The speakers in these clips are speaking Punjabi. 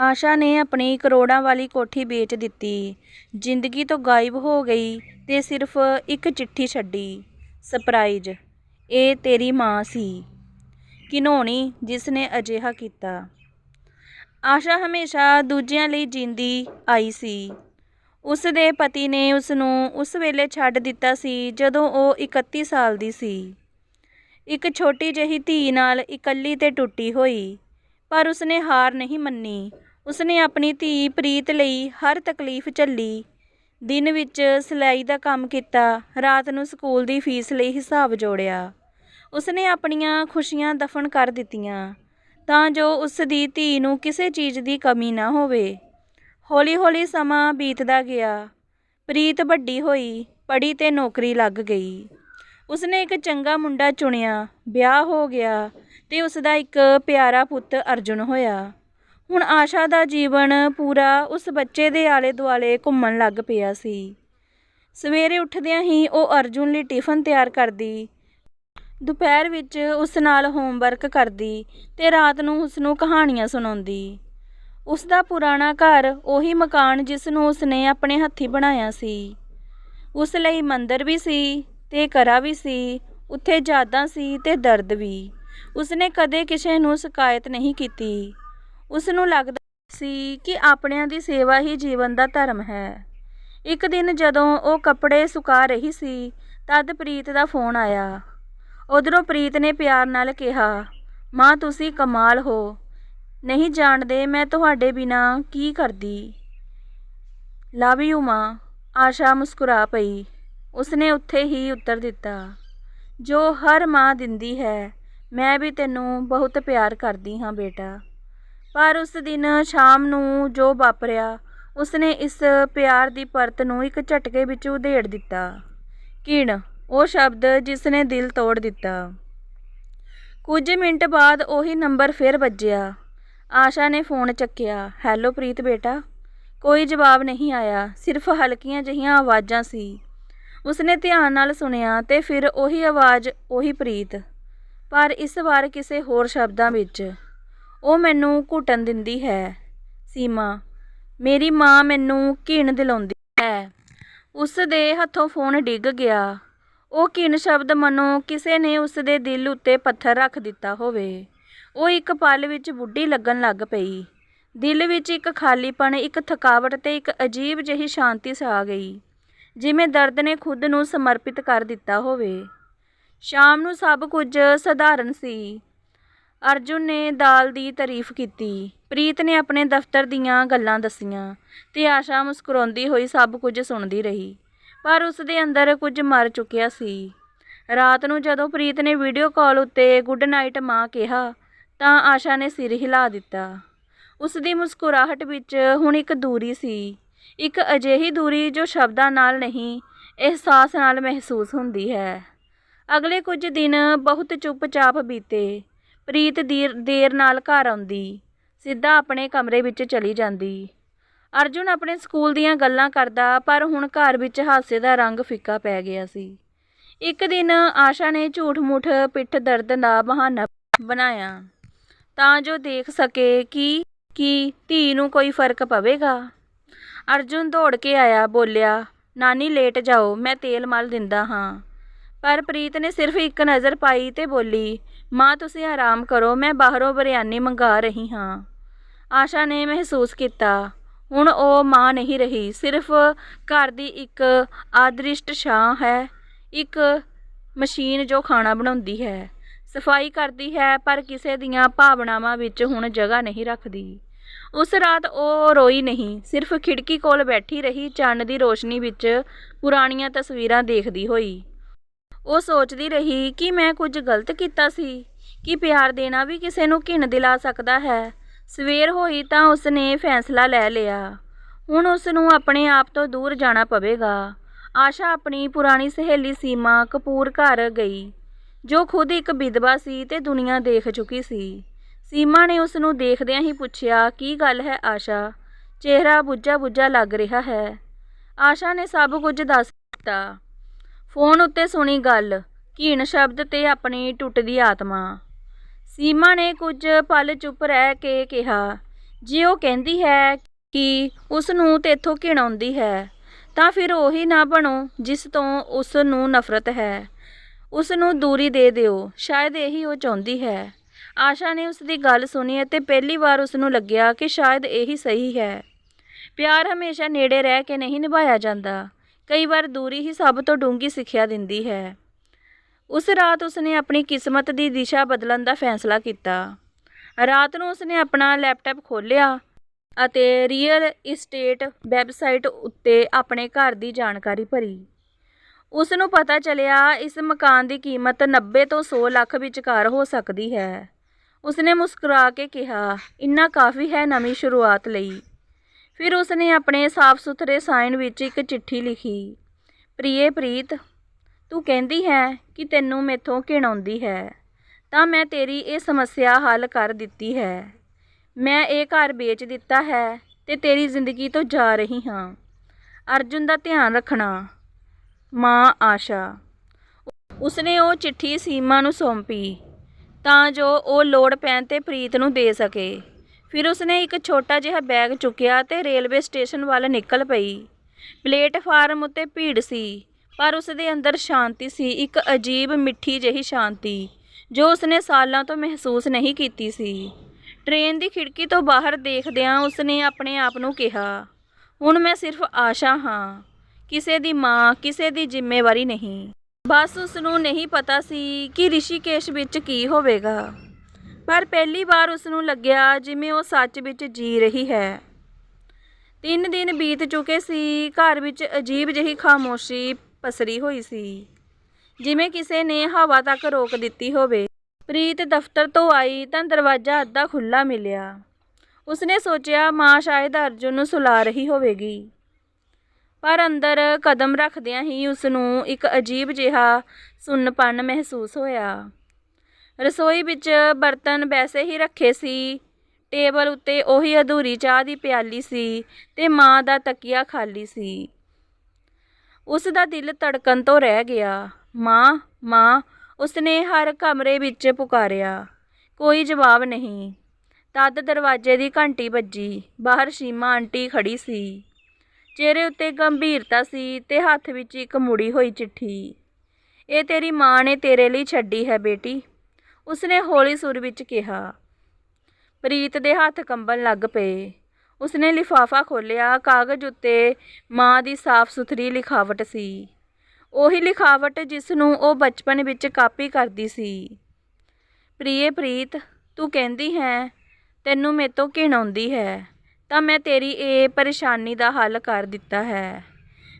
ਆਸ਼ਾ ਨੇ ਆਪਣੀ ਕਰੋੜਾਂ ਵਾਲੀ ਕੋਠੀ ਵੇਚ ਦਿੱਤੀ। ਜ਼ਿੰਦਗੀ ਤੋਂ ਗਾਇਬ ਹੋ ਗਈ ਤੇ ਸਿਰਫ ਇੱਕ ਚਿੱਠੀ ਛੱਡੀ। ਸਰਪ੍ਰਾਈਜ਼ ਇਹ ਤੇਰੀ ਮਾਂ ਸੀ। ਕਿਨੋਣੀ ਜਿਸ ਨੇ ਅਜਿਹਾ ਕੀਤਾ। ਆਸ਼ਾ ਹਮੇਸ਼ਾ ਦੂਜਿਆਂ ਲਈ ਜਿੰਦੀ ਆਈ ਸੀ। ਉਸ ਦੇ ਪਤੀ ਨੇ ਉਸ ਨੂੰ ਉਸ ਵੇਲੇ ਛੱਡ ਦਿੱਤਾ ਸੀ ਜਦੋਂ ਉਹ 31 ਸਾਲ ਦੀ ਸੀ। ਇੱਕ ਛੋਟੀ ਜਿਹੀ ਧੀ ਨਾਲ ਇਕੱਲੀ ਤੇ ਟੁੱਟੀ ਹੋਈ, ਪਰ ਉਸਨੇ ਹਾਰ ਨਹੀਂ ਮੰਨੀ। ਉਸਨੇ ਆਪਣੀ ਧੀ ਪ੍ਰੀਤ ਲਈ ਹਰ ਤਕਲੀਫ ਝੱਲੀ। ਦਿਨ ਵਿੱਚ ਸਿਲਾਈ ਦਾ ਕੰਮ ਕੀਤਾ, ਰਾਤ ਨੂੰ ਸਕੂਲ ਦੀ ਫੀਸ ਲਈ ਹਿਸਾਬ ਜੋੜਿਆ। ਉਸਨੇ ਆਪਣੀਆਂ ਖੁਸ਼ੀਆਂ ਦਫਨ ਕਰ ਦਿੱਤੀਆਂ, ਤਾਂ ਜੋ ਉਸ ਦੀ ਧੀ ਨੂੰ ਕਿਸੇ ਚੀਜ਼ ਦੀ ਕਮੀ ਨਾ ਹੋਵੇ। ਹੌਲੀ-ਹੌਲੀ ਸਮਾਂ ਬੀਤਦਾ ਗਿਆ। ਪ੍ਰੀਤ ਵੱਡੀ ਹੋਈ, ਪੜ੍ਹੀ ਤੇ ਨੌਕਰੀ ਲੱਗ ਗਈ। ਉਸਨੇ ਇੱਕ ਚੰਗਾ ਮੁੰਡਾ ਚੁਣਿਆ, ਵਿਆਹ ਹੋ ਗਿਆ ਤੇ ਉਸ ਦਾ ਇੱਕ ਪਿਆਰਾ ਪੁੱਤ ਅਰਜੁਨ ਹੋਇਆ। ਹੁਣ ਆਸ਼ਾ ਦਾ ਜੀਵਨ ਪੂਰਾ ਉਸ ਬੱਚੇ ਦੇ ਆਲੇ-ਦੁਆਲੇ ਘੁੰਮਣ ਲੱਗ ਪਿਆ ਸੀ। ਸਵੇਰੇ ਉੱਠਦਿਆਂ ਹੀ ਉਹ ਅਰਜੁਨ ਲਈ ਟਿਫਨ ਤਿਆਰ ਕਰਦੀ, ਦੁਪਹਿਰ ਵਿੱਚ ਉਸ ਨਾਲ ਹੋਮਵਰਕ ਕਰਦੀ ਤੇ ਰਾਤ ਨੂੰ ਉਸ ਨੂੰ ਕਹਾਣੀਆਂ ਸੁਣਾਉਂਦੀ। ਉਸ ਦਾ ਪੁਰਾਣਾ ਘਰ ਉਹੀ ਮਕਾਨ ਜਿਸ ਨੂੰ ਉਸਨੇ ਆਪਣੇ ਹੱਥੀਂ ਬਣਾਇਆ ਸੀ। ਉਸ ਲਈ ਮੰਦਰ ਵੀ ਸੀ ਤੇ ਕਰਾ ਵੀ ਸੀ, ਉੱਥੇ ਯਾਦਾਂ ਸੀ ਤੇ ਦਰਦ ਵੀ। ਉਸਨੇ ਕਦੇ ਕਿਸੇ ਨੂੰ ਸ਼ਿਕਾਇਤ ਨਹੀਂ ਕੀਤੀ। ਉਸ ਨੂੰ ਲੱਗਦਾ ਸੀ ਕਿ ਆਪਣਿਆਂ ਦੀ ਸੇਵਾ ਹੀ ਜੀਵਨ ਦਾ ਧਰਮ ਹੈ। ਇੱਕ ਦਿਨ ਜਦੋਂ ਉਹ ਕੱਪੜੇ ਸੁਕਾ ਰਹੀ ਸੀ, ਤਦ ਪ੍ਰੀਤ ਦਾ ਫੋਨ ਆਇਆ। ਉਧਰੋਂ ਪ੍ਰੀਤ ਨੇ ਪਿਆਰ ਨਾਲ ਕਿਹਾ, ਮਾਂ, ਤੁਸੀਂ ਕਮਾਲ ਹੋ। ਨਹੀਂ ਜਾਣਦੇ ਮੈਂ ਤੁਹਾਡੇ ਬਿਨਾ ਕੀ ਕਰਦੀ। ਲਵ ਯੂ ਮਾਂ। ਆਸ਼ਾ ਮੁਸਕਰਾ ਪਈ। ਉਸਨੇ ਉੱਥੇ ਹੀ ਉੱਤਰ ਦਿੱਤਾ, ਜੋ ਹਰ ਮਾਂ ਦਿੰਦੀ ਹੈ, ਮੈਂ ਵੀ ਤੈਨੂੰ ਬਹੁਤ ਪਿਆਰ ਕਰਦੀ ਹਾਂ ਬੇਟਾ। ਪਰ ਉਸ ਦਿਨ ਸ਼ਾਮ ਨੂੰ ਜੋ ਵਾਪਰਿਆ, ਉਸਨੇ ਇਸ ਪਿਆਰ ਦੀ ਪਰਤ ਨੂੰ ਇੱਕ ਝਟਕੇ ਵਿੱਚ ਉਧੇੜ ਦਿੱਤਾ। ਕਿਣ ਉਹ ਸ਼ਬਦ ਜਿਸ ਨੇ ਦਿਲ ਤੋੜ ਦਿੱਤਾ। ਕੁਝ ਮਿੰਟ ਬਾਅਦ ਉਹੀ ਨੰਬਰ ਫਿਰ ਵੱਜਿਆ। ਆਸ਼ਾ ਨੇ ਫੋਨ ਚੱਕਿਆ, ਹੈਲੋ ਪ੍ਰੀਤ ਬੇਟਾ। ਕੋਈ ਜਵਾਬ ਨਹੀਂ ਆਇਆ, ਸਿਰਫ ਹਲਕੀਆਂ ਜਿਹੀਆਂ ਆਵਾਜ਼ਾਂ ਸੀ। ਉਸਨੇ ਧਿਆਨ ਨਾਲ ਸੁਣਿਆ ਤੇ ਫਿਰ ਉਹੀ ਆਵਾਜ਼, ਉਹੀ ਪ੍ਰੀਤ। ਪਰ ਇਸ ਵਾਰ ਕਿਸੇ ਹੋਰ ਸ਼ਬਦਾਂ ਵਿੱਚ ਉਹ ਮੈਨੂੰ ਘੁੱਟਣ ਦਿੰਦੀ ਹੈ। ਸੀਮਾ, ਮੇਰੀ ਮਾਂ ਮੈਨੂੰ ਘਿਣ ਦਿਲਾਉਂਦੀ ਹੈ। ਉਸ ਦੇ ਹੱਥੋਂ ਫੋਨ ਡਿੱਗ ਗਿਆ। ਉਹ ਘਿਣ ਸ਼ਬਦ ਮਨੋਂ ਕਿਸੇ ਨੇ ਉਸ ਦੇ ਦਿਲ ਉੱਤੇ ਪੱਥਰ ਰੱਖ ਦਿੱਤਾ ਹੋਵੇ। ਉਹ ਇੱਕ ਪਲ ਵਿੱਚ ਬੁੱਢੀ ਲੱਗਣ ਲੱਗ ਪਈ। ਦਿਲ ਵਿੱਚ ਇੱਕ ਖਾਲੀਪਣ, ਇੱਕ ਥਕਾਵਟ ਤੇ ਇੱਕ ਅਜੀਬ ਜਿਹੀ ਸ਼ਾਂਤੀ ਛਾ ਗਈ, ਜਿਵੇਂ ਦਰਦ ਨੇ ਖੁਦ ਨੂੰ ਸਮਰਪਿਤ ਕਰ ਦਿੱਤਾ ਹੋਵੇ। ਸ਼ਾਮ ਨੂੰ ਸਭ ਕੁਝ ਸਧਾਰਨ ਸੀ। ਅਰਜੁਨ ਨੇ ਦਾਲ ਦੀ ਤਾਰੀਫ ਕੀਤੀ। ਪ੍ਰੀਤ ਨੇ ਆਪਣੇ ਦਫ਼ਤਰ ਦੀਆਂ ਗੱਲਾਂ ਦੱਸੀਆਂ ਤੇ ਆਸ਼ਾ ਮੁਸਕਰਾਉਂਦੀ ਹੋਈ ਸਭ ਕੁਝ ਸੁਣਦੀ ਰਹੀ, ਪਰ ਉਸ ਦੇ ਅੰਦਰ ਕੁਝ ਮਰ ਚੁੱਕਿਆ ਸੀ। ਰਾਤ ਨੂੰ ਜਦੋਂ ਪ੍ਰੀਤ ਨੇ ਵੀਡੀਓ ਕਾਲ ਉੱਤੇ ਗੁੱਡ ਨਾਈਟ ਮਾਂ ਕਿਹਾ, ਤਾਂ ਆਸ਼ਾ ਨੇ ਸਿਰ ਹਿਲਾ ਦਿੱਤਾ। ਉਸ ਦੀ ਮੁਸਕਰਾਹਟ ਵਿੱਚ ਹੁਣ ਇੱਕ ਦੂਰੀ ਸੀ, ਇੱਕ ਅਜਿਹੀ ਦੂਰੀ ਜੋ ਸ਼ਬਦਾਂ ਨਾਲ ਨਹੀਂ, ਅਹਿਸਾਸ ਨਾਲ ਮਹਿਸੂਸ ਹੁੰਦੀ ਹੈ। ਅਗਲੇ ਕੁਝ ਦਿਨ ਬਹੁਤ ਚੁੱਪਚਾਪ ਬੀਤੇ ਪ੍ਰੀਤ ਦੇਰ ਦੇਰ ਨਾਲ ਘਰ ਆਉਂਦੀ, ਸਿੱਧਾ ਆਪਣੇ ਕਮਰੇ ਵਿੱਚ ਚਲੀ ਜਾਂਦੀ। ਅਰਜੁਨ ਆਪਣੇ ਸਕੂਲ ਦੀਆਂ ਗੱਲਾਂ ਕਰਦਾ, ਪਰ ਹੁਣ ਘਰ ਵਿੱਚ ਹਾਸੇ ਦਾ ਰੰਗ ਫਿੱਕਾ ਪੈ ਗਿਆ ਸੀ। ਇੱਕ ਦਿਨ ਆਸ਼ਾ ਨੇ ਝੂਠ-ਮੂਠ ਪਿੱਠ ਦਰਦ ਦਾ ਬਹਾਨਾ ਬਣਾਇਆ। ਤਾਂ ਜੋ ਦੇਖ ਸਕੇ ਕਿ, ਕੀ ਧੀ ਨੂੰ ਕੋਈ ਫ਼ਰਕ ਪਵੇਗਾ। ਅਰਜੁਨ ਦੌੜ ਕੇ ਆਇਆ, ਬੋਲਿਆ, ਨਾਨੀ ਲੇਟ ਜਾਓ, ਮੈਂ ਤੇਲ ਮਲ ਦਿੰਦਾ ਹਾਂ। ਪਰ ਪ੍ਰੀਤ ਨੇ ਸਿਰਫ ਇੱਕ ਨਜ਼ਰ ਪਾਈ ਤੇ ਬੋਲੀ ਮਾਂ, ਤੁਸੀਂ ਆਰਾਮ ਕਰੋ, ਮੈਂ ਬਾਹਰੋਂ ਬਿਰਿਆਨੀ ਮੰਗਾ ਰਹੀ ਹਾਂ। ਆਸ਼ਾ ਨੇ ਮਹਿਸੂਸ ਕੀਤਾ, ਹੁਣ ਉਹ ਮਾਂ ਨਹੀਂ ਰਹੀ, ਸਿਰਫ ਘਰ ਦੀ ਇੱਕ ਆਦਰਿਸ਼ਟ ਛਾਂ ਹੈ, ਇੱਕ ਮਸ਼ੀਨ ਜੋ ਖਾਣਾ ਬਣਾਉਂਦੀ ਹੈ। ਸਫ਼ਾਈ ਕਰਦੀ ਹੈ, ਪਰ ਕਿਸੇ ਦੀਆਂ ਭਾਵਨਾਵਾਂ ਵਿੱਚ ਹੁਣ ਜਗ੍ਹਾ ਨਹੀਂ ਰੱਖਦੀ। ਉਸ ਰਾਤ ਉਹ ਰੋਈ ਨਹੀਂ, ਸਿਰਫ ਖਿੜਕੀ ਕੋਲ ਬੈਠੀ ਰਹੀ, ਚੰਨ ਦੀ ਰੋਸ਼ਨੀ ਵਿੱਚ ਪੁਰਾਣੀਆਂ ਤਸਵੀਰਾਂ ਦੇਖਦੀ ਹੋਈ। ਉਹ ਸੋਚਦੀ ਰਹੀ ਕਿ ਮੈਂ ਕੁਝ ਗਲਤ ਕੀਤਾ ਸੀ, ਕਿ ਪਿਆਰ ਦੇਣਾ ਵੀ ਕਿਸੇ ਨੂੰ ਘਿਣ ਦਿਲਾ ਸਕਦਾ ਹੈ। ਸਵੇਰ ਹੋਈ ਤਾਂ ਉਸਨੇ ਫੈਸਲਾ ਲੈ ਲਿਆ। ਹੁਣ ਉਸ ਨੂੰ ਆਪਣੇ ਆਪ ਤੋਂ ਦੂਰ ਜਾਣਾ ਪਵੇਗਾ। ਆਸ਼ਾ ਆਪਣੀ ਪੁਰਾਣੀ ਸਹੇਲੀ ਸੀਮਾ ਕਪੂਰ ਘਰ ਗਈ, ਜੋ ਖੁਦ ਇੱਕ ਵਿਧਵਾ ਸੀ ਤੇ ਦੁਨੀਆ ਦੇਖ ਚੁੱਕੀ ਸੀ। ਸੀਮਾ ਨੇ ਉਸ ਨੂੰ ਦੇਖਦਿਆਂ ਹੀ ਪੁੱਛਿਆ, ਕੀ ਗੱਲ ਹੈ ਆਸ਼ਾ? ਚਿਹਰਾ ਬੁੱਝਾ ਬੁੱਝਾ ਲੱਗ ਰਿਹਾ ਹੈ। ਆਸ਼ਾ ਨੇ ਸਭ ਕੁਝ ਦੱਸ ਦਿੱਤਾ। ਫੋਨ ਉੱਤੇ ਸੁਣੀ ਗੱਲ। ਘੀਣ ਸ਼ਬਦ ਤੇ ਆਪਣੀ ਟੁੱਟਦੀ ਆਤਮਾ। ਸੀਮਾ ਨੇ ਕੁਝ ਪਲ ਚੁੱਪ ਰਹਿ ਕੇ ਕਿਹਾ, ਜੇ ਉਹ ਕਹਿੰਦੀ ਹੈ ਕਿ ਉਸ ਨੂੰ ਤੇਥੋਂ ਘਿਣਾਉਂਦੀ ਹੈ, ਤਾਂ ਫਿਰ ਉਹੀ ਨਾ ਬਣੋ ਜਿਸ ਤੋਂ ਉਸ ਨੂੰ ਨਫ਼ਰਤ ਹੈ। ਉਸ ਨੂੰ ਦੂਰੀ ਦੇ ਦਿਓ, ਸ਼ਾਇਦ ਇਹੀ ਉਹ ਚਾਹੁੰਦੀ ਹੈ। ਆਸ਼ਾ ਨੇ ਉਸ ਦੀ ਗੱਲ ਸੁਣੀ ਅਤੇ ਪਹਿਲੀ ਵਾਰ ਉਸ ਨੂੰ ਲੱਗਿਆ ਕਿ ਸ਼ਾਇਦ ਇਹੀ ਸਹੀ ਹੈ। ਪਿਆਰ ਹਮੇਸ਼ਾ ਨੇੜੇ ਰਹਿ ਕੇ ਨਹੀਂ ਨਿਭਾਇਆ ਜਾਂਦਾ। ਕਈ ਵਾਰ ਦੂਰੀ ਹੀ ਸਭ ਤੋਂ ਡੂੰਘੀ ਸਿੱਖਿਆ ਦਿੰਦੀ ਹੈ। ਉਸ ਰਾਤ ਉਸਨੇ ਆਪਣੀ ਕਿਸਮਤ ਦੀ ਦਿਸ਼ਾ ਬਦਲਣ ਦਾ ਫੈਸਲਾ ਕੀਤਾ। ਰਾਤ ਨੂੰ ਉਸਨੇ ਆਪਣਾ ਲੈਪਟਾਪ ਖੋਲ੍ਹਿਆ ਅਤੇ ਰੀਅਲ ਇਸਟੇਟ ਵੈਬਸਾਈਟ ਉੱਤੇ ਆਪਣੇ ਘਰ ਦੀ ਜਾਣਕਾਰੀ ਭਰੀ। ਉਸ ਨੂੰ ਪਤਾ ਚੱਲਿਆ, ਇਸ ਮਕਾਨ ਦੀ ਕੀਮਤ 90 ਤੋਂ 100 ਲੱਖ ਵਿਚਕਾਰ ਹੋ ਸਕਦੀ ਹੈ। ਉਸਨੇ ਮੁਸਕਰਾ ਕੇ ਕਿਹਾ, ਇੰਨਾ ਕਾਫੀ ਹੈ ਨਵੀਂ ਸ਼ੁਰੂਆਤ ਲਈ। ਫਿਰ ਉਸਨੇ ਆਪਣੇ ਸਾਫ਼ ਸੁਥਰੇ ਸਾਈਨ ਵਿੱਚ ਇੱਕ ਚਿੱਠੀ ਲਿਖੀ, ਪ੍ਰੀਏ ਪ੍ਰੀਤ, ਤੂੰ ਕਹਿੰਦੀ ਹੈ ਕਿ ਤੈਨੂੰ ਮੇਥੋਂ ਘਿਣਾਉਂਦੀ ਹੈ, ਤਾਂ ਮੈਂ ਤੇਰੀ ਇਹ ਸਮੱਸਿਆ ਹੱਲ ਕਰ ਦਿੱਤੀ ਹੈ। ਮੈਂ ਇਹ ਘਰ ਵੇਚ ਦਿੱਤਾ ਹੈ ਤੇ ਤੇਰੀ ਜ਼ਿੰਦਗੀ ਤੋਂ ਜਾ ਰਹੀ ਹਾਂ। ਅਰਜੁਨ ਦਾ ਧਿਆਨ ਰੱਖਣਾ, ਮਾਂ ਆਸ਼ਾ। ਉਸਨੇ ਉਹ ਚਿੱਠੀ ਸੀਮਾ ਨੂੰ ਸੌਂਪੀ, ਤਾਂ ਜੋ ਉਹ ਲੋੜ ਪੈਣ ਤੇ ਪ੍ਰੀਤ ਨੂੰ ਦੇ ਸਕੇ। ਫਿਰ ਉਸਨੇ ਇੱਕ ਛੋਟਾ ਜਿਹਾ ਬੈਗ ਚੁੱਕਿਆ ਤੇ ਰੇਲਵੇ ਸਟੇਸ਼ਨ ਵੱਲ ਨਿਕਲ ਪਈ। ਪਲੇਟਫਾਰਮ ਉੱਤੇ ਭੀੜ ਸੀ, ਪਰ ਉਸ ਦੇ ਅੰਦਰ ਸ਼ਾਂਤੀ ਸੀ, ਇੱਕ ਅਜੀਬ ਮਿੱਠੀ ਜਿਹੀ ਸ਼ਾਂਤੀ, ਜੋ ਉਸਨੇ ਸਾਲਾਂ ਤੋਂ ਮਹਿਸੂਸ ਨਹੀਂ ਕੀਤੀ ਸੀ। ਟ੍ਰੇਨ ਦੀ ਖਿੜਕੀ ਤੋਂ ਬਾਹਰ ਦੇਖਦਿਆਂ ਉਸਨੇ ਆਪਣੇ ਆਪ ਨੂੰ ਕਿਹਾ, ਹੁਣ ਮੈਂ ਸਿਰਫ ਆਸ਼ਾ ਹਾਂ, ਕਿਸੇ ਦੀ ਮਾਂ, ਕਿਸੇ ਦੀ ਜ਼ਿੰਮੇਵਾਰੀ ਨਹੀਂ। ਬਸ ਉਸ ਨੂੰ ਨਹੀਂ ਪਤਾ ਸੀ ਕਿ ਰਿਸ਼ੀਕੇਸ਼ ਵਿੱਚ ਕੀ ਹੋਵੇਗਾ। ਪਰ ਪਹਿਲੀ ਵਾਰ ਉਸ ਨੂੰ ਲੱਗਿਆ ਜਿਵੇਂ ਉਹ ਸੱਚ ਵਿੱਚ ਜੀ ਰਹੀ ਹੈ। ਤਿੰਨ ਦਿਨ ਬੀਤ ਚੁੱਕੇ ਸੀ, ਘਰ ਵਿੱਚ ਅਜੀਬ ਜਿਹੀ ਖਾਮੋਸ਼ੀ ਪਸਰੀ ਹੋਈ ਸੀ, ਜਿਵੇਂ ਕਿਸੇ ਨੇ ਹਵਾ ਤੱਕ ਰੋਕ ਦਿੱਤੀ ਹੋਵੇ। ਪ੍ਰੀਤ ਦਫ਼ਤਰ ਤੋਂ ਆਈ ਤਾਂ ਦਰਵਾਜ਼ਾ ਅੱਧਾ ਖੁੱਲਾ ਮਿਲਿਆ। ਉਸਨੇ ਸੋਚਿਆ, ਮਾਂ ਸ਼ਾਇਦ ਅਰਜੁਨ ਨੂੰ ਸੁਲਾ ਰਹੀ ਹੋਵੇਗੀ। ਪਰ ਅੰਦਰ ਕਦਮ ਰੱਖਦਿਆਂ ਹੀ ਉਸ ਨੂੰ ਇੱਕ ਅਜੀਬ ਜਿਹਾ ਸੁੰਨਪਨ ਮਹਿਸੂਸ ਹੋਇਆ। ਰਸੋਈ ਵਿੱਚ ਬਰਤਨ ਵੈਸੇ ਹੀ ਰੱਖੇ ਸੀ। ਟੇਬਲ ਉੱਤੇ ਉਹੀ ਅਧੂਰੀ ਚਾਹ ਦੀ ਪਿਆਲੀ ਸੀ ਤੇ ਮਾਂ ਦਾ ਤਕੀਆ ਖਾਲੀ ਸੀ। ਉਸ ਦਾ ਦਿਲ ਧੜਕਣ ਤੋਂ ਰਹਿ ਗਿਆ। ਮਾਂ ਮਾਂ, ਉਸਨੇ ਹਰ ਕਮਰੇ ਵਿੱਚ ਪੁਕਾਰਿਆ। ਕੋਈ ਜਵਾਬ ਨਹੀਂ। ਤਦ ਦਰਵਾਜ਼ੇ ਦੀ ਘੰਟੀ ਵੱਜੀ। ਬਾਹਰ ਸੀਮਾ ਆਂਟੀ ਖੜੀ ਸੀ। ਚਿਹਰੇ ਉੱਤੇ ਗੰਭੀਰਤਾ ਸੀ ਤੇ ਹੱਥ ਵਿੱਚ ਇੱਕ ਮੁੜੀ ਹੋਈ ਚਿੱਠੀ। ਇਹ ਤੇਰੀ ਮਾਂ ਨੇ ਤੇਰੇ ਲਈ ਛੱਡੀ ਹੈ ਬੇਟੀ। ਉਸਨੇ ਹੌਲੀ ਸੁਰ ਵਿੱਚ ਕਿਹਾ, ਪ੍ਰੀਤ ਦੇ ਹੱਥ ਕੰਬਣ ਲੱਗ ਪਏ। ਉਸਨੇ ਲਿਫਾਫਾ ਖੋਲ੍ਹਿਆ, ਕਾਗਜ਼ ਉੱਤੇ ਮਾਂ ਦੀ ਸਾਫ਼ ਸੁਥਰੀ ਲਿਖਾਵਟ ਸੀ। ਉਹੀ ਲਿਖਾਵਟ ਜਿਸ ਨੂੰ ਉਹ ਬਚਪਨ ਵਿੱਚ ਕਾਪੀ ਕਰਦੀ ਸੀ। ਪ੍ਰੀਏ ਪ੍ਰੀਤ, ਤੂੰ ਕਹਿੰਦੀ ਹੈ, ਤੈਨੂੰ ਮੇਤੋਂ ਘਿਣ ਆਉਂਦੀ ਹੈ, ਤਾਂ ਮੈਂ ਤੇਰੀ ਇਹ ਪਰੇਸ਼ਾਨੀ ਦਾ ਹੱਲ ਕਰ ਦਿੱਤਾ ਹੈ।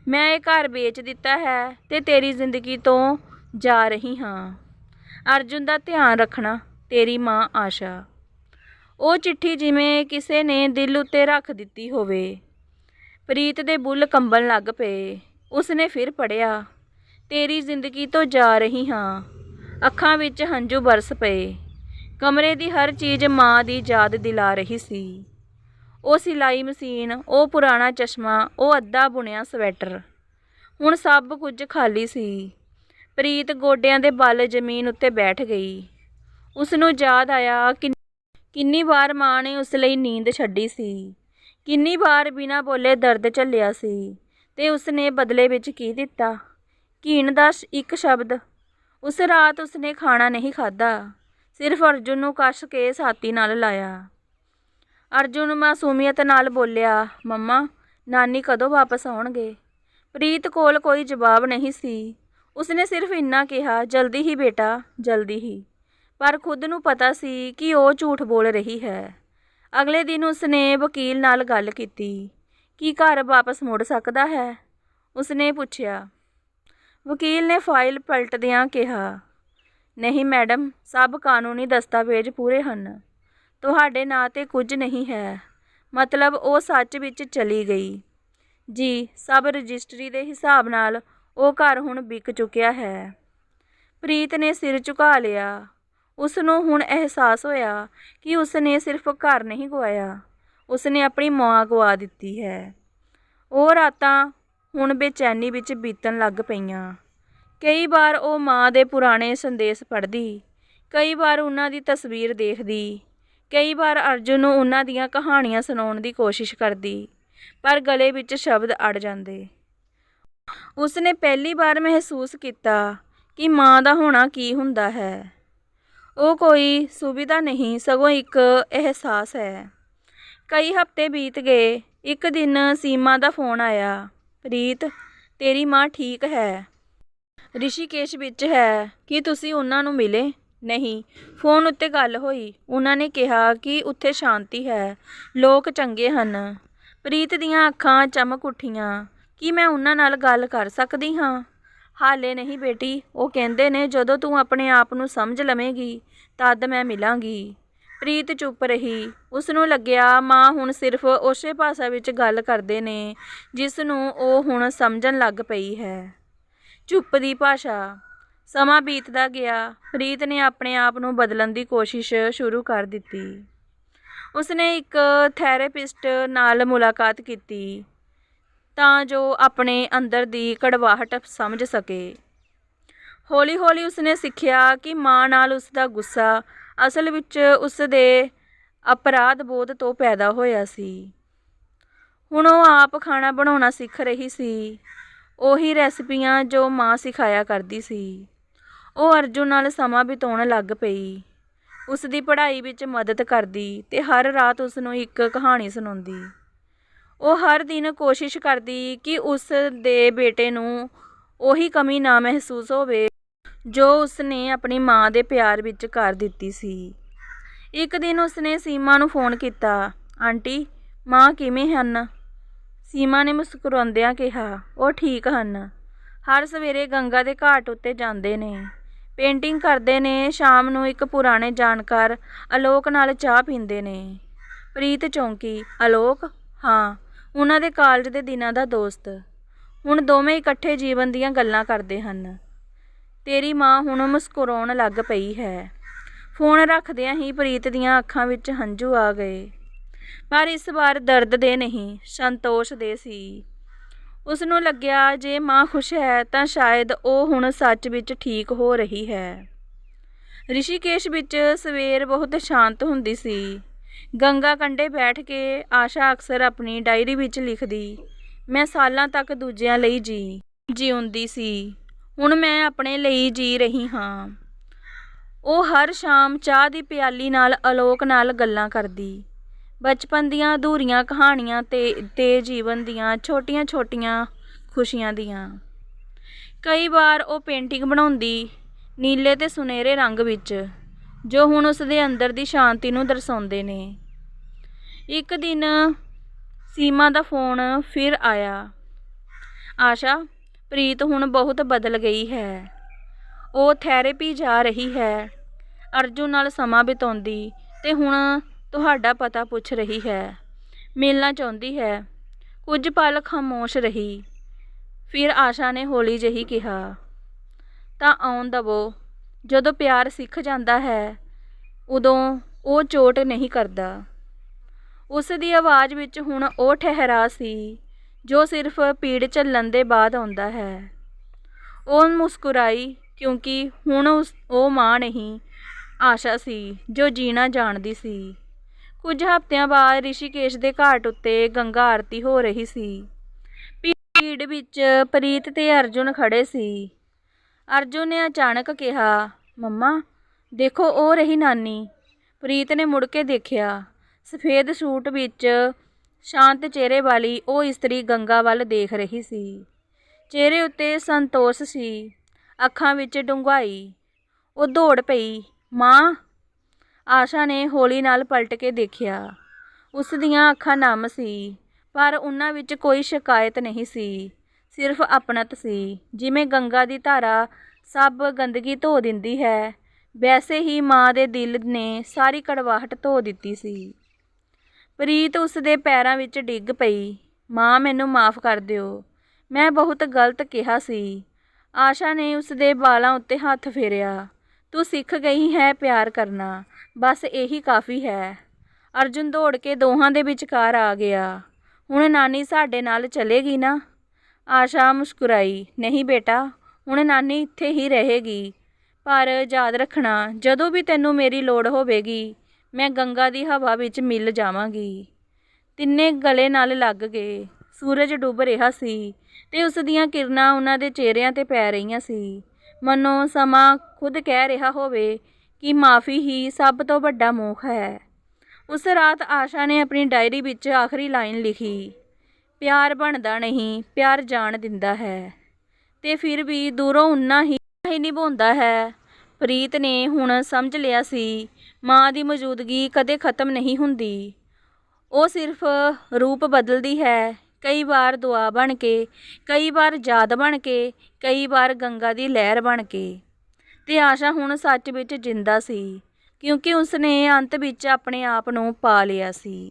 ਮੈਂ ਇਹ ਘਰ ਵੇਚ ਦਿੱਤਾ ਹੈ ਤੇ ਤੇਰੀ ਜ਼ਿੰਦਗੀ ਤੋਂ ਜਾ ਰਹੀ ਹਾਂ। ਅਰਜੁਨ ਦਾ ਧਿਆਨ ਰੱਖਣਾ, ਤੇਰੀ ਮਾਂ ਆਸ਼ਾ। ਉਹ ਚਿੱਠੀ ਜਿਵੇਂ ਕਿਸੇ ਨੇ ਦਿਲ ਉੱਤੇ ਰੱਖ ਦਿੱਤੀ ਹੋਵੇ। ਪ੍ਰੀਤ ਦੇ ਬੁੱਲ ਕੰਬਣ ਲੱਗ ਪਏ। ਉਸਨੇ ਫਿਰ ਪੜਿਆ ਤੇਰੀ ਜ਼ਿੰਦਗੀ ਤੋਂ ਜਾ ਰਹੀ ਹਾਂ। ਅੱਖਾਂ ਵਿੱਚ ਹੰਝੂ ਬਰਸ ਪਏ। ਕਮਰੇ ਦੀ ਹਰ ਚੀਜ਼ ਮਾਂ ਦੀ ਯਾਦ ਦਿਲਾ ਰਹੀ ਸੀ। ਉਹ ਸਿਲਾਈ ਮਸ਼ੀਨ, ਉਹ ਪੁਰਾਣਾ ਚਸ਼ਮਾ, ਉਹ ਅੱਧਾ ਬੁਣਿਆ ਸਵੈਟਰ। ਹੁਣ ਸਭ ਕੁਝ ਖਾਲੀ ਸੀ। ਪ੍ਰੀਤ ਗੋਡਿਆਂ ਦੇ ਬਲ ਜ਼ਮੀਨ ਉੱਤੇ ਬੈਠ ਗਈ। ਉਸ ਨੂੰ ਯਾਦ ਆਇਆ ਕਿ ਕਿੰਨੀ ਵਾਰ ਮਾਂ ਨੇ ਉਸ ਲਈ ਨੀਂਦ ਛੱਡੀ ਸੀ। ਕਿੰਨੀ ਵਾਰ ਬਿਨਾਂ ਬੋਲੇ ਦਰਦ ਝੱਲਿਆ ਸੀ ਤੇ ਉਸ ਨੇ ਬਦਲੇ ਵਿੱਚ ਕੀ ਦਿੱਤਾ? ਘੀਣ ਦਾ ਸ਼- ਇੱਕ ਸ਼ਬਦ। ਉਸ ਰਾਤ ਉਸ ਨੇ ਖਾਣਾ ਨਹੀਂ ਖਾਧਾ। ਸਿਰਫ ਅਰਜੁਨ ਨੂੰ ਕੱਸ ਕੇ ਸਾਥੀ ਨਾਲ ਲਾਇਆ। ਅਰਜੁਨ ਮਾਸੂਮੀਅਤ ਨਾਲ ਬੋਲਿਆ, ਮੰਮਾ, ਨਾਨੀ ਕਦੋਂ ਵਾਪਸ ਆਉਣਗੇ? ਪ੍ਰੀਤ ਕੋਲ ਕੋਈ ਜਵਾਬ ਨਹੀਂ ਸੀ। ਉਸਨੇ ਸਿਰਫ ਇੰਨਾ ਕਿਹਾ, ਜਲਦੀ ਹੀ ਬੇਟਾ, ਜਲਦੀ ਹੀ। ਪਰ ਖੁਦ ਨੂੰ ਪਤਾ ਸੀ ਕਿ ਉਹ ਝੂਠ ਬੋਲ ਰਹੀ ਹੈ। ਅਗਲੇ ਦਿਨ ਉਸਨੇ ਵਕੀਲ ਨਾਲ ਗੱਲ ਕੀਤੀ, ਕੀ ਘਰ ਵਾਪਸ ਮੁੜ ਸਕਦਾ ਹੈ? ਉਸਨੇ ਪੁੱਛਿਆ। ਵਕੀਲ ਨੇ ਫਾਈਲ ਪਲਟਦਿਆਂ ਕਿਹਾ, ਨਹੀਂ ਮੈਡਮ, ਸਭ ਕਾਨੂੰਨੀ ਦਸਤਾਵੇਜ਼ ਪੂਰੇ ਹਨ। ਤੁਹਾਡੇ ਨਾਂ ਤੇ ਕੁਝ ਨਹੀਂ ਹੈ। ਮਤਲਬ ਉਹ ਸੱਚ ਵਿੱਚ ਚਲੀ ਗਈ। ਜੀ, ਸਭ ਰਜਿਸਟਰੀ ਦੇ ਹਿਸਾਬ ਨਾਲ ਉਹ ਘਰ ਹੁਣ ਵਿਕ ਚੁੱਕਿਆ ਹੈ। ਪ੍ਰੀਤ ਨੇ ਸਿਰ ਝੁਕਾ ਲਿਆ। ਉਸ ਨੂੰ ਹੁਣ ਅਹਿਸਾਸ ਹੋਇਆ ਕਿ ਉਸ ਨੇ ਸਿਰਫ ਘਰ ਨਹੀਂ ਗਵਾਇਆ। ਉਸ ਨੇ ਆਪਣੀ ਮਾਂ ਗਵਾ ਦਿੱਤੀ ਹੈ। ਉਹ ਰਾਤਾਂ ਹੁਣ ਬੇਚੈਨੀ ਵਿੱਚ ਬੀਤਣ ਲੱਗ ਪਈਆਂ। ਕਈ ਵਾਰ ਉਹ ਮਾਂ ਦੇ ਪੁਰਾਣੇ ਸੰਦੇਸ਼ ਪੜ੍ਹਦੀ, ਕਈ ਵਾਰ ਉਹਨਾਂ ਦੀ ਤਸਵੀਰ ਦੇਖਦੀ, ਕਈ ਵਾਰ ਅਰਜੁਨ ਨੂੰ ਉਹਨਾਂ ਦੀਆਂ ਕਹਾਣੀਆਂ ਸੁਣਾਉਣ ਦੀ ਕੋਸ਼ਿਸ਼ ਕਰਦੀ, ਪਰ ਗਲੇ ਵਿੱਚ ਸ਼ਬਦ ਅੜ ਜਾਂਦੇ। ਉਸਨੇ ਪਹਿਲੀ ਵਾਰ ਮਹਿਸੂਸ ਕੀਤਾ ਕਿ ਮਾਂ ਦਾ ਹੋਣਾ ਕੀ ਹੁੰਦਾ ਹੈ। ਉਹ ਕੋਈ ਸੁਵਿਧਾ ਨਹੀਂ, ਸਗੋਂ ਇੱਕ ਅਹਿਸਾਸ ਹੈ। ਕਈ ਹਫ਼ਤੇ ਬੀਤ ਗਏ, ਇੱਕ ਦਿਨ ਸੀਮਾ ਦਾ ਫੋਨ ਆਇਆ, ਪ੍ਰੀਤ, ਤੇਰੀ ਮਾਂ ਠੀਕ ਹੈ। ਰਿਸ਼ੀਕੇਸ਼ ਵਿੱਚ ਹੈ, ਕਿ ਤੁਸੀਂ ਉਹਨਾਂ ਨੂੰ ਮਿਲੇ? ਨਹੀਂ। ਫੋਨ ਉੱਤੇ ਗੱਲ ਹੋਈ। ਉਹਨਾਂ ਨੇ ਕਿਹਾ ਕਿ ਉੱਥੇ ਸ਼ਾਂਤੀ ਹੈ, ਲੋਕ ਚੰਗੇ ਹਨ। ਪ੍ਰੀਤ ਦੀਆਂ ਅੱਖਾਂ ਚਮਕ ਉੱਠੀਆਂ। ਕੀ ਮੈਂ ਉਹਨਾਂ ਨਾਲ ਗੱਲ ਕਰ ਸਕਦੀ ਹਾਂ? ਹਾਲੇ ਨਹੀਂ ਬੇਟੀ। ਉਹ ਕਹਿੰਦੇ ਨੇ, ਜਦੋਂ ਤੂੰ ਆਪਣੇ ਆਪ ਨੂੰ ਸਮਝ ਲਵੇਂਗੀ, ਤਦ ਮੈਂ ਮਿਲਾਂਗੀ। ਪ੍ਰੀਤ ਚੁੱਪ ਰਹੀ। ਉਸ ਨੂੰ ਲੱਗਿਆ, ਮਾਂ ਹੁਣ ਸਿਰਫ ਉਸੇ ਭਾਸ਼ਾ ਵਿੱਚ ਗੱਲ ਕਰਦੇ ਨੇ ਜਿਸ ਨੂੰ ਉਹ ਹੁਣ ਸਮਝਣ ਲੱਗ ਪਈ ਹੈ। ਚੁੱਪ ਦੀ ਭਾਸ਼ਾ। ਸਮਾਂ ਬੀਤਦਾ ਗਿਆ। ਪ੍ਰੀਤ ਨੇ ਆਪਣੇ ਆਪ ਨੂੰ ਬਦਲਣ ਦੀ ਕੋਸ਼ਿਸ਼ ਸ਼ੁਰੂ ਕਰ ਦਿੱਤੀ। ਉਸਨੇ ਇੱਕ ਥੈਰੇਪਿਸਟ ਨਾਲ ਮੁਲਾਕਾਤ ਕੀਤੀ। ਤਾਂ ਜੋ ਆਪਣੇ ਅੰਦਰ ਦੀ ਕੜਵਾਹਟ ਸਮਝ ਸਕੇ। ਹੌਲੀ-ਹੌਲੀ ਉਸਨੇ ਸਿੱਖਿਆ ਕਿ ਮਾਂ ਨਾਲ ਉਸਦਾ ਗੁੱਸਾ ਅਸਲ ਵਿੱਚ ਉਸ ਦੇ ਅਪਰਾਧ ਬੋਧ ਤੋਂ ਪੈਦਾ ਹੋਇਆ ਸੀ। ਹੁਣ ਉਹ ਆਪ ਖਾਣਾ ਬਣਾਉਣਾ ਸਿੱਖ ਰਹੀ ਸੀ। ਉਹੀ ਰੈਸਪੀਆਂ ਜੋ ਮਾਂ ਸਿਖਾਇਆ ਕਰਦੀ ਸੀ। ਉਹ ਅਰਜੁਨ ਨਾਲ ਸਮਾਂ ਬਿਤਾਉਣ ਲੱਗ ਪਈ। ਉਸ ਦੀ ਪੜ੍ਹਾਈ ਵਿੱਚ ਮਦਦ ਕਰਦੀ ਤੇ ਹਰ ਰਾਤ ਉਸ ਨੂੰ ਇੱਕ ਕਹਾਣੀ ਸੁਣਾਉਂਦੀ। ਉਹ ਹਰ ਦਿਨ ਕੋਸ਼ਿਸ਼ ਕਰਦੀ ਕਿ ਉਸ ਦੇ ਬੇਟੇ ਨੂੰ ਉਹੀ ਕਮੀ ਨਾ ਮਹਿਸੂਸ ਹੋਵੇ, ਜੋ ਉਸਨੇ ਆਪਣੀ ਮਾਂ ਦੇ ਪਿਆਰ ਵਿੱਚ ਕਰ ਦਿੱਤੀ ਸੀ। ਇੱਕ ਦਿਨ ਉਸਨੇ ਸੀਮਾ ਨੂੰ ਫੋਨ ਕੀਤਾ, ਆਂਟੀ, ਮਾਂ ਕਿਵੇਂ ਹਨ? ਸੀਮਾ ਨੇ ਮੁਸਕਰਾਉਂਦਿਆਂ ਕਿਹਾ, ਉਹ ਠੀਕ ਹਨ। ਹਰ ਸਵੇਰੇ ਗੰਗਾ ਦੇ ਘਾਟ ਉੱਤੇ ਜਾਂਦੇ ਨੇ। ਪੇਂਟਿੰਗ ਕਰਦੇ ਨੇ, ਸ਼ਾਮ ਨੂੰ ਇੱਕ ਪੁਰਾਣੇ ਜਾਣਕਾਰ ਅਲੋਕ ਨਾਲ ਚਾਹ ਪੀਂਦੇ ਨੇ। ਪ੍ਰੀਤ ਚੌਂਕੀ, ਅਲੋਕ? ਹਾਂ। ਉਹਨਾਂ ਦੇ ਕਾਲਜ ਦੇ ਦਿਨਾਂ ਦਾ ਦੋਸਤ। ਹੁਣ ਦੋਵੇਂ ਇਕੱਠੇ ਜੀਵਨ ਦੀਆਂ ਗੱਲਾਂ ਕਰਦੇ ਹਨ। ਤੇਰੀ ਮਾਂ ਹੁਣ ਮੁਸਕਰਾਉਣ ਲੱਗ ਪਈ ਹੈ। ਫੋਨ ਰੱਖਦਿਆਂ ਹੀ ਪ੍ਰੀਤ ਦੀਆਂ ਅੱਖਾਂ ਵਿੱਚ ਹੰਝੂ ਆ ਗਏ। ਪਰ ਇਸ ਵਾਰ ਦਰਦ ਦੇ ਨਹੀਂ, ਸੰਤੋਸ਼ ਦੇ ਸੀ। ਉਸ ਨੂੰ ਲੱਗਿਆ ਜੇ ਮਾਂ ਖੁਸ਼ ਹੈ ਤਾਂ ਸ਼ਾਇਦ ਉਹ ਹੁਣ ਸੱਚ ਵਿੱਚ ਠੀਕ ਹੋ ਰਹੀ ਹੈ। ਰਿਸ਼ੀਕੇਸ਼ ਵਿੱਚ ਸਵੇਰ ਬਹੁਤ ਸ਼ਾਂਤ ਹੁੰਦੀ ਸੀ। ਗੰਗਾ ਕੰਢੇ ਬੈਠ ਕੇ ਆਸ਼ਾ ਅਕਸਰ ਆਪਣੀ ਡਾਇਰੀ ਵਿੱਚ ਲਿਖਦੀ, ਮੈਂ ਸਾਲਾਂ ਤੱਕ ਦੂਜਿਆਂ ਲਈ ਜੀ, ਜਿਉਂਦੀ ਸੀ, ਹੁਣ ਮੈਂ ਆਪਣੇ ਲਈ ਜੀ ਰਹੀ ਹਾਂ। ਉਹ ਹਰ ਸ਼ਾਮ ਚਾਹ ਦੀ ਪਿਆਲੀ ਨਾਲ ਅਲੋਕ ਨਾਲ ਗੱਲਾਂ ਕਰਦੀ, ਬਚਪਨ ਦੀਆਂ ਅਧੂਰੀਆਂ ਕਹਾਣੀਆਂ ਤੇ ਤੇ ਜੀਵਨ ਦੀਆਂ ਛੋਟੀਆਂ-ਛੋਟੀਆਂ ਖੁਸ਼ੀਆਂ ਦੀਆਂ। ਕਈ ਵਾਰ ਉਹ ਪੇਂਟਿੰਗ ਬਣਾਉਂਦੀ, ਨੀਲੇ ਤੇ ਸੁਨਹਿਰੇ ਰੰਗ ਵਿੱਚ। ਜੋ ਹੁਣ ਉਸ ਦੇ ਅੰਦਰ ਦੀ ਸ਼ਾਂਤੀ ਨੂੰ ਦਰਸਾਉਂਦੇ ਨੇ। ਇੱਕ ਦਿਨ ਸੀਮਾ ਦਾ ਫੋਨ ਫਿਰ ਆਇਆ। ਆਸ਼ਾ, ਪ੍ਰੀਤ ਹੁਣ ਬਹੁਤ ਬਦਲ ਗਈ ਹੈ। ਉਹ ਥੈਰੇਪੀ ਜਾ ਰਹੀ ਹੈ। ਅਰਜੁਨ ਨਾਲ ਸਮਾਂ ਬਿਤਾਉਂਦੀ ਤੇ ਹੁਣ ਤੁਹਾਡਾ ਪਤਾ ਪੁੱਛ ਰਹੀ ਹੈ। ਮਿਲਣਾ ਚਾਹੁੰਦੀ ਹੈ। ਕੁਝ ਪਲ ਖਾਮੋਸ਼ ਰਹੀ। ਫਿਰ ਆਸ਼ਾ ਨੇ ਹੌਲੀ ਜਿਹੀ ਕਿਹਾ, ਤਾਂ ਆਉਣ ਦਵੋ। ਜਦੋਂ ਪਿਆਰ ਸਿੱਖ ਜਾਂਦਾ ਹੈ, ਉਦੋਂ ਉਹ ਚੋਟ ਨਹੀਂ ਕਰਦਾ। ਉਸ ਦੀ ਆਵਾਜ਼ ਵਿੱਚ ਹੁਣ ਉਹ ਠਹਿਰਾ ਸੀ, ਜੋ ਸਿਰਫ ਪੀੜ ਝੱਲਣ ਦੇ ਬਾਅਦ ਆਉਂਦਾ ਹੈ। ਉਹ ਮੁਸਕਰਾਈ, ਕਿਉਂਕਿ ਹੁਣ ਉਸ, ਉਹ ਮਾਂ ਨਹੀਂ, ਆਸ਼ਾ ਸੀ, ਜੋ ਜੀਣਾ ਜਾਣਦੀ ਸੀ। ਕੁਝ ਹਫ਼ਤਿਆਂ ਬਾਅਦ ਰਿਸ਼ੀਕੇਸ਼ ਦੇ ਘਾਟ ਉੱਤੇ ਗੰਗਾ ਆਰਤੀ ਹੋ ਰਹੀ ਸੀ। ਭੀੜ ਵਿੱਚ ਪ੍ਰੀਤ ਤੇ ਅਰਜੁਨ ਖੜੇ ਸੀ। ਅਰਜੁਨ ਨੇ ਅਚਾਨਕ ਕਿਹਾ, ਮੰਮਾ, ਦੇਖੋ ਉਹ ਰਹੀ ਨਾਨੀ। ਪ੍ਰੀਤ ਨੇ ਮੁੜ ਕੇ ਦੇਖਿਆ, ਸਫੇਦ ਸੂਟ ਵਿੱਚ ਸ਼ਾਂਤ ਚਿਹਰੇ ਵਾਲੀ ਉਹ ਇਸਤਰੀ ਗੰਗਾ ਵੱਲ ਦੇਖ ਰਹੀ ਸੀ। ਚਿਹਰੇ ਉੱਤੇ ਸੰਤੋਸ਼ ਸੀ, ਅੱਖਾਂ ਵਿੱਚ ਡੂੰਘਾਈ। ਉਹ ਦੌੜ ਪਈ, ਮਾਂ! ਆਸ਼ਾ ਨੇ ਹੌਲੀ ਨਾਲ ਪਲਟ ਕੇ ਦੇਖਿਆ। ਉਸ ਦੀਆਂ ਅੱਖਾਂ ਨਮ ਸੀ, ਪਰ ਉਹਨਾਂ ਵਿੱਚ ਕੋਈ ਸ਼ਿਕਾਇਤ ਨਹੀਂ ਸੀ। ਸਿਰਫ ਆਪਣਤ ਸੀ। ਜਿਵੇਂ ਗੰਗਾ ਦੀ ਧਾਰਾ ਸਭ ਗੰਦਗੀ ਧੋ ਦਿੰਦੀ ਹੈ, ਵੈਸੇ ਹੀ ਮਾਂ ਦੇ ਦਿਲ ਨੇ ਸਾਰੀ ਕੜਵਾਹਟ ਧੋ ਦਿੱਤੀ ਸੀ। ਪ੍ਰੀਤ ਉਸ ਦੇ ਪੈਰਾਂ ਵਿੱਚ ਡਿੱਗ ਪਈ। ਮਾਂ, ਮੈਨੂੰ ਮਾਫ ਕਰ ਦਿਓ। ਮੈਂ ਬਹੁਤ ਗਲਤ ਕਿਹਾ ਸੀ। ਆਸ਼ਾ ਨੇ ਉਸ ਦੇ ਵਾਲਾਂ ਉੱਤੇ ਹੱਥ ਫੇਰਿਆ। ਤੂੰ ਸਿੱਖ ਗਈ ਹੈ ਪਿਆਰ ਕਰਨਾ। ਬਸ ਇਹੀ ਕਾਫੀ ਹੈ। ਅਰਜੁਨ ਦੌੜ ਕੇ ਦੋਹਾਂ ਦੇ ਵਿਚਕਾਰ ਆ ਗਿਆ। ਹੁਣ ਨਾਨੀ ਸਾਡੇ ਨਾਲ ਚਲੇਗੀ ਨਾ? ਆਸ਼ਾ ਮੁਸਕਰਾਈ, ਨਹੀਂ ਬੇਟਾ, ਹੁਣ ਨਾਨੀ ਇੱਥੇ ਹੀ ਰਹੇਗੀ। ਪਰ ਯਾਦ ਰੱਖਣਾ, ਜਦੋਂ ਵੀ ਤੈਨੂੰ ਮੇਰੀ ਲੋੜ ਹੋਵੇਗੀ, ਮੈਂ ਗੰਗਾ ਦੀ ਹਵਾ ਵਿੱਚ ਮਿਲ ਜਾਵਾਂਗੀ। ਤਿੰਨੇ ਗਲੇ ਨਾਲ ਲੱਗ ਗਏ। ਸੂਰਜ ਡੁੱਬ ਰਿਹਾ ਸੀ ਤੇ ਉਸ ਦੀਆਂ ਕਿਰਨਾਂ ਉਹਨਾਂ ਦੇ ਚਿਹਰਿਆਂ ਤੇ ਪੈ ਰਹੀਆਂ ਸੀ। ਮਨੋ ਸਮਾਂ ਖੁਦ ਕਹਿ ਰਿਹਾ ਹੋਵੇ ਕਿ ਮਾਫੀ ਹੀ ਸਭ ਤੋਂ ਵੱਡਾ ਮੋਖ ਹੈ। ਉਸ ਰਾਤ ਆਸ਼ਾ ਨੇ ਆਪਣੀ ਡਾਇਰੀ ਵਿੱਚ ਆਖਰੀ ਲਾਈਨ ਲਿਖੀ। ਪਿਆਰ ਬਣਦਾ ਨਹੀਂ, ਪਿਆਰ ਜਾਣ ਦਿੰਦਾ ਹੈ। ਤੇ ਫਿਰ ਵੀ ਦੂਰੋਂ ਉਨਾ ਹੀ ਨਿਭਾਉਂਦਾ ਹੈ। ਪ੍ਰੀਤ ਨੇ ਹੁਣ ਸਮਝ ਲਿਆ ਸੀ, ਮਾਂ ਦੀ ਮੌਜੂਦਗੀ ਕਦੇ ਖਤਮ ਨਹੀਂ ਹੁੰਦੀ। ਉਹ ਸਿਰਫ ਰੂਪ ਬਦਲਦੀ ਹੈ, ਕਈ ਵਾਰ ਦੁਆ ਬਣ ਕੇ, ਕਈ ਵਾਰ ਯਾਦ ਬਣ ਕੇ, ਕਈ ਵਾਰ ਗੰਗਾ ਦੀ ਲਹਿਰ ਬਣ ਕੇ। ਤੇ ਆਸ਼ਾ ਹੁਣ ਸੱਚ ਵਿੱਚ ਜਿੰਦਾ ਸੀ, ਕਿਉਂਕਿ ਉਸਨੇ ਅੰਤ ਵਿੱਚ ਆਪਣੇ ਆਪ ਨੂੰ ਪਾ ਲਿਆ ਸੀ।